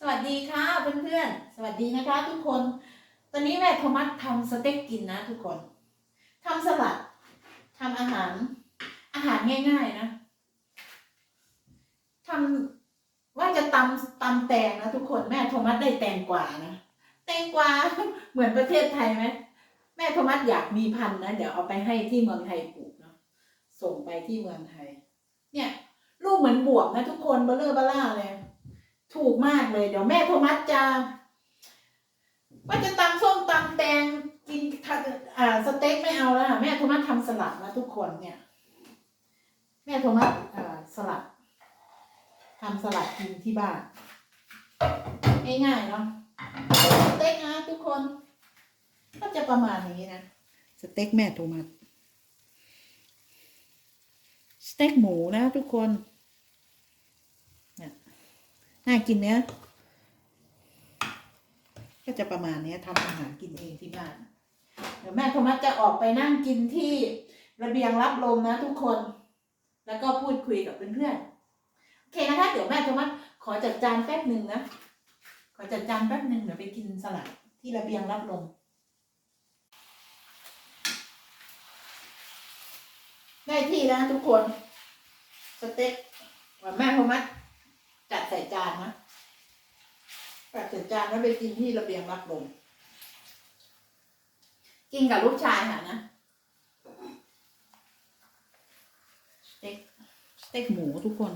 สวัสดีค่ะเพื่อนๆ สวัสดีนะคะ ทุกคน ตอนนี้แม่โทมัสทำสเต็กกินนะทุกคนทำสลัดทำอาหาร อาหารง่ายๆนะทำว่าจะตำตำแตงนะทุกคนแม่โทมัสได้แตงกวานะแตงกวาเหมือนประเทศไทยไหมแม่โทมัสอยากมีพันธุ์นะเดี๋ยวเอาไปให้ที่เมืองไทยปลูกเนาะส่งไปที่เมืองไทย เนี่ย ลูกเหมือนบวบนะทุกคนเบลเลอร์เบล่าเลย ถูกมากเลย เดี๋ยวแม่โทมัสจะว่าจะตำส้มตำแตงกินอ่าสเต็กไม่เอาแล้วแม่โทมัสทำสลัดนะทุกคนเนี่ย แม่โทมัสอ่าสลัดทำสลัดกินที่บ้านง่ายๆเนาะสเต็กนะทุกคน ก็จะประมาณนี้นะสเต็กแม่โทมัสสเต็กหมูนะทุกคน น่ากินเนี้ยก็จะประมาณเนี้ยทำอาหารกินเองที่บ้านเดี๋ยวแม่โทมัสจะออกไปนั่งกินที่ระเบียงรับลมนะทุกคน แล้วก็พูดคุยกับเพื่อนๆโอเคนะคะเดี๋ยวแม่โทมัสขอจัดจานแป๊บหนึ่งนะขอจัดจานแป๊บหนึ่งเดี๋ยวไปกินสลัดที่ระเบียงรับลมได้ที่แล้วทุกคน สเต็กว่าแม่โทมัส จัดใส่จานนะจัดใส่จานแล้วไปกินที่ระเบียงรับลมกินกับลูกชายค่ะนะสเต็กสเต็กหมูทุกคน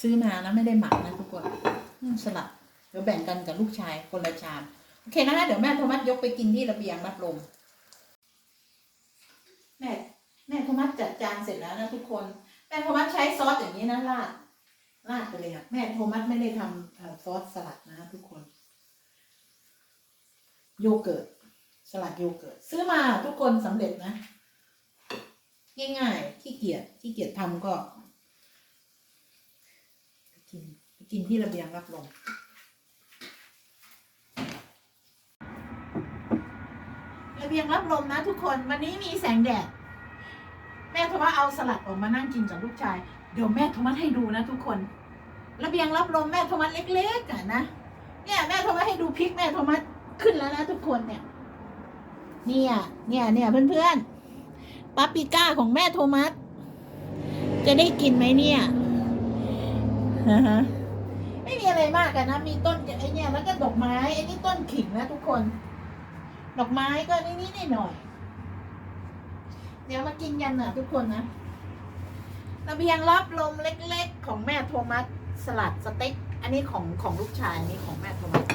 ซื้อมานะไม่ได้หมักนะทุกคนสลัดเดี๋ยวแบ่งกันกับลูกชายคนละชามโอเคนะคะเดี๋ยวแม่โทมัสยกไปกินที่ระเบียงรับลมแม่แม่โทมัสจัดจานเสร็จแล้วนะทุกคนแม่โทมัสใช้ซอสอย่างนี้นะราด ราดไปเลยค่ะ แม่โทมัสไม่ได้ทำอซอสสลัดนะทุกคน โยเกิร์ตสลัดโยเกิร์ตซื้อมาทุกคนสำเร็จนะ ง่ายๆขี้เกียจขี้เกียจทำก็ไปกินไปกินที่ระเบียงรับลมระเบียงรับลมนะทุกคนวันนี้มีแสงแดดแม่ทมัสเอาสลัดออกมานั่งกินกับลูกชาย เดี๋ยวแม่โทมัสให้ดูนะทุกคน ระเบียงรับลมแม่โทมัสเล็กๆอะนะ เนี่ยแม่โทมัสให้ดูพริกแม่โทมัสขึ้นแล้วนะทุกคนเนี่ย เนี่ย เนี่ยเนี่ยเพื่อนๆปาปิก้าของแม่โทมัสจะได้กินไหมเนี่ยฮะไม่มีอะไรมากกันนะ มีต้นไอ้เนี่ยแล้วก็ดอกไม้ไอ้นี่ต้นขิงนะทุกคน ดอกไม้ก็นิดๆหน่อยๆเดี๋ยวมากินกันนะทุกคนนะ ระเบียงรับลมเล็กๆ ของแม่โทมัสสลัดสเต็ก อันนี้ของของลูกชายอันนี้ของแม่โทมัส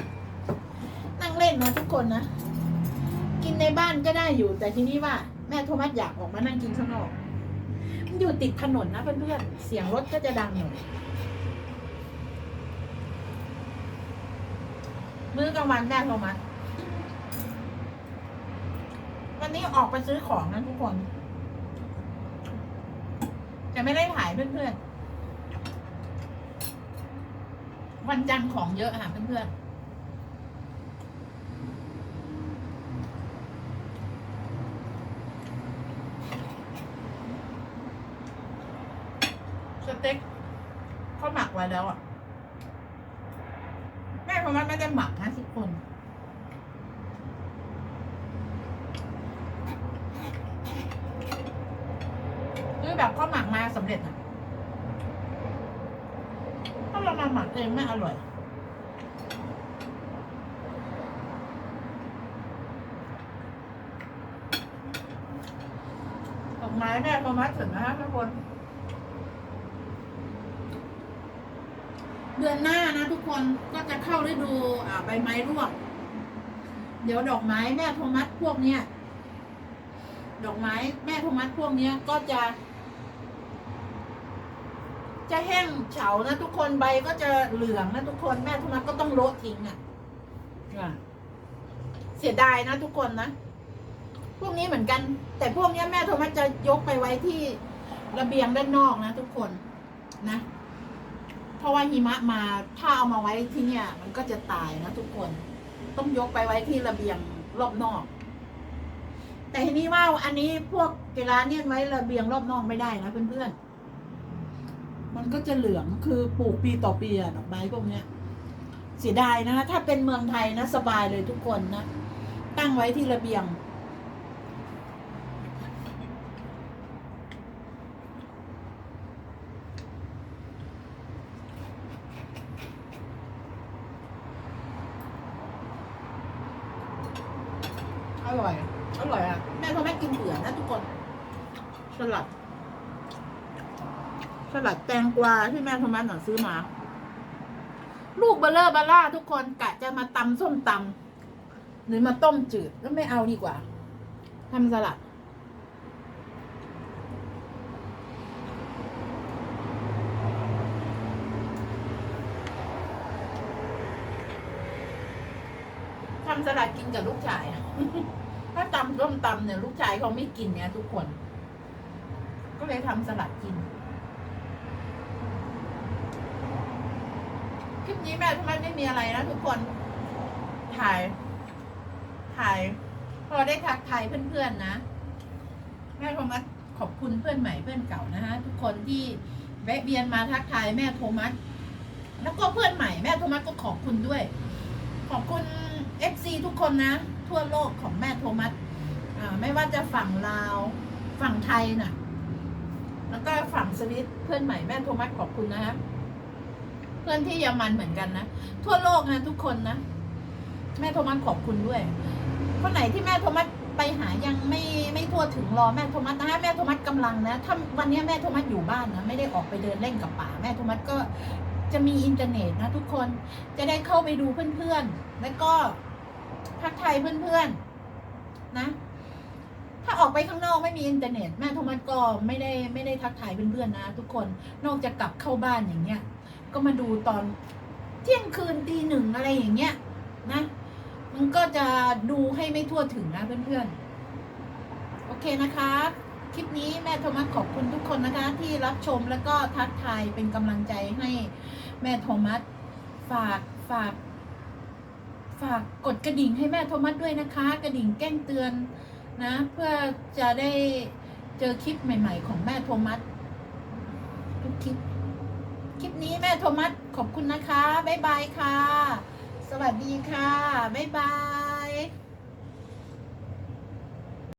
นั่งเล่นนะทุกคนนะ กินในบ้านก็ได้อยู่ แต่ทีนี้ว่าแม่โทมัสอยากออกมานั่งกินข้างนอก มันอยู่ติดถนนนะเพื่อนๆเสียงรถก็จะดังหน่อยมื้อกลางวันแม่โทมัสวันนี้ออกไปซื้อของนะทุกคน จะไม่ได้ถ่ายเพื่อนๆ วันจันทร์ของเยอะค่ะเพื่อนๆสเต็กเขาหมักไว้แล้วอะ แม่เพราะมันไม่ได้หมักนะทุกคนคือแบบเขาหมัก สำเร็จอะถ้าเรามาหมักเองไม่อร่อยดอกไม้แม่ประมาณถึงนะคะทุกคน เดือนหน้านะทุกคนก็จะเข้าฤดูอ่าใบไม้ร่วง เดี๋ยวดอกไม้แม่โทมัสพวกเนี้ยดอกไม้แม่โทมัสพวกเนี้ยก็จะ จะแห้งเฉานะทุกคนใบก็จะเหลืองนะทุกคนแม่โทมัสก็ต้องโละทิ้งอะอะเสียดายนะทุกคนนะพวกนี้เหมือนกัน แต่พวกเนี้ยแม่โทมัสจะยกไปไว้ที่ระเบียงด้านนอกนะทุกคนนะ เพราะว่าหิมะมาถ้าเอามาไว้ที่เนี่ย มันก็จะตายนะทุกคน ต้องยกไปไว้ที่ระเบียงรอบนอก แต่ทีนี้ว่าอันนี้พวกเกล้าเนี่ยไว้ระเบียงรอบนอกไม่ได้นะเพื่อนๆ มันก็จะเหลืองคือปลูกปีต่อปีอะดอกไม้พวกเนี้ยเสียดายนะถ้าเป็นเมืองไทยนะสบายเลยทุกคนนะ ตั้งไว้ที่ระเบียง อร่อย อร่อยอะ แม่เขาไม่กินเบื่อนะทุกคน สลัด สลัดแตงกวาที่แม่โทมัสหน่อซื้อมา ลูกเบลเลอร์เบลล่าทุกคนกะจะมาตำส้มตำหรือมาต้มจืดก็ไม่เอาดีกว่าทำสลัดทำสลัดกินกับลูกชาย ถ้าตำส้มตำเนี่ยลูกชายเขาไม่กินเนี่ยทุกคน ก็เลยทำสลัดกิน คลิปนี้แม่ทุกท่านไม่มีอะไรนะทุกคนถ่ายถ่าย พอได้ทักทายเพื่อนๆนะ แม่โทมัสขอบคุณเพื่อนใหม่เพื่อนเก่านะฮะทุกคนที่แวะเวียนมาทักทายแม่โทมัสแล้วก็เพื่อนใหม่แม่โทมัสก็ขอบคุณด้วย ขอบคุณเอฟซีทุกคนนะ ทั่วโลกของแม่โทมัสไม่ว่าจะฝั่งลาว ฝั่งไทยน่ะ แล้วก็ฝั่งสวิตเพื่อนใหม่แม่โทมัสขอบคุณนะครับ พื่อนที่เยอรมันเหมือนกันนะ ทั่วโลกนะทุกคนนะ แม่โทมัสขอบคุณด้วยคนไหนที่แม่โทมัสไปหายังไม่ไม่ทั่วถึงรอแม่โทมัสนะแม่โทมัสกำลังนะถ้าวันนี้แม่โทมัสอยู่บ้านนะไม่ได้ออกไปเดินเล่นกับป่า แม่โทมัสก็จะมีอินเทอร์เน็ตนะทุกคนจะได้เข้าไปดูเพื่อนๆ แล้วก็ทักทายเพื่อนๆนะ ถ้าออกไปข้างนอกไม่มีอินเทอร์เน็ต แม่โทมัสก็ไม่ได้ไม่ได้ทักทายเพื่อนๆนะ ทุกคนนอกจากกลับเข้าบ้านอย่างเงี้ย ก็มาดูตอนเที่ยงคืนตีหนึ่งอะไรอย่างเงี้ยนะ มันก็จะดูให้ไม่ทั่วถึงนะเพื่อนๆ โอเคนะคะ คลิปนี้แม่โทมัสขอบคุณทุกคนนะคะ ที่รับชมแล้วก็ทักทายเป็นกำลังใจให้แม่โทมัสฝากฝาก ฝากกดกระดิ่งให้แม่โทมัสด้วยนะคะ กระดิ่งแจ้งเตือนนะ เพื่อจะได้เจอคลิปใหม่ ๆ ของแม่โทมัสทุกคลิป คลิปนี้แม่โทมัสขอบคุณนะคะ บ๊ายบายค่ะ สวัสดีค่ะ บ๊ายบาย